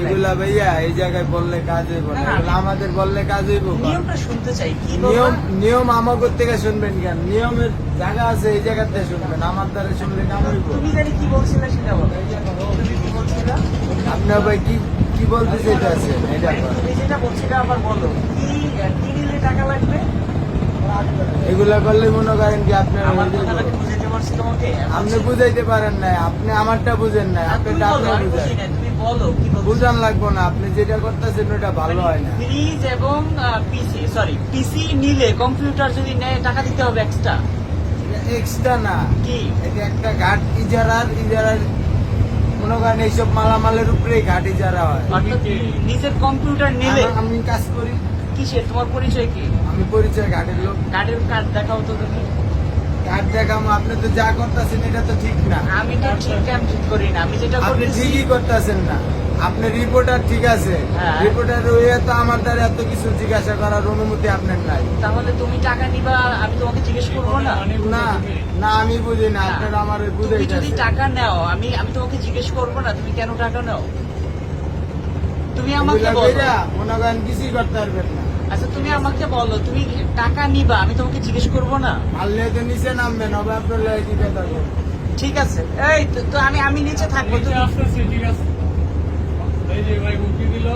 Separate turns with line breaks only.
এগুলা ভাইয়া এই জায়গায় বললে কাজ হইব না। আমাদের বললে কাজ হইব
শুনতে চাই কি
নিয়ম নিয়ম আমাগর থেকে শুনবেন কেন? নিয়মের জায়গা আছে এই জায়গাতে শুনবেন। আমার দ্বারা শুনলে কাম হইব?
তুমি জানি কি বলছিলে সেটা বলো।
আপনার ভাই কি কি বলতে চাইতেছেন এটা
মানে তুমি যেটা বলছিলে আবার বলো। কি
এগুলা করলে মনে করেন কি আপনার আপনি বুঝাইতে পারেন নাই আপনি আমারটা বুঝেন নাই
আর
আপনি
তুমি বলো, আমি বুঝি
বুঝেন। বুঝান লাগবো না আপনি যেটা করতেছেন ওটা ভালো হয় না।
ফ্রিজ এবং পিসি সরি পিসি নিলে কম্পিউটার যদি নেয় টাকা দিতে হবে এক্সট্রা
এক্সট্রা না।
কি?
এটা একটা ঘাট ইজারার ইজারার মনে করেন এইসব মালামালের উপরেই ঘাট ইজারা হয়।
নিজের কম্পিউটার নিলে?
আমি কাজ করি।
কিসের? তোমার পরিচয় কি?
আমি পরিচয় ঘাটের লোক।
কার্ডের কার্ড দেখাও তো তুমি
ঘাট দেখামো আপনি তো যা করতেছেন এটা তো ঠিক না।
আমি তো ঠিক কাম ঠিক করি না আমি যেটা
আপনি ঠিকই করতেছেন না। আপনি রিপোর্টার ঠিক আছে।
হ্যাঁ।
রিপোর্টার হয়ে তো আমার দ্বারা এত কিছু জিজ্ঞাসা করার অনুমতি আপনার নাই।
তাহলে তুমি টাকা নিবা আমি তোমাকে জিজ্ঞেস করব না?
না না আমি বুঝি না। আপনার আমার
তুমি যদি টাকা নাও আমি আমি তোমাকে জিজ্ঞেস করব না তুমি কেন টাকা নাও? তুমি আমাকে বলো।
মনে করেন কিছুই করতে পারবেন না।
আচ্ছা তুমি আমাকে বলো তুমি টাকা নিবা আমি তোমাকে জিজ্ঞেস করব না?
পারলে তো নিচে নামবেন হবে আপনার দিবে কথা
ঠিক আছে। এই তো- তো আমি আমি নিচে থাকব
নিচে
তুমি
আসতেছি ঠিক আছে। এই যে ভাই উঠি দিল।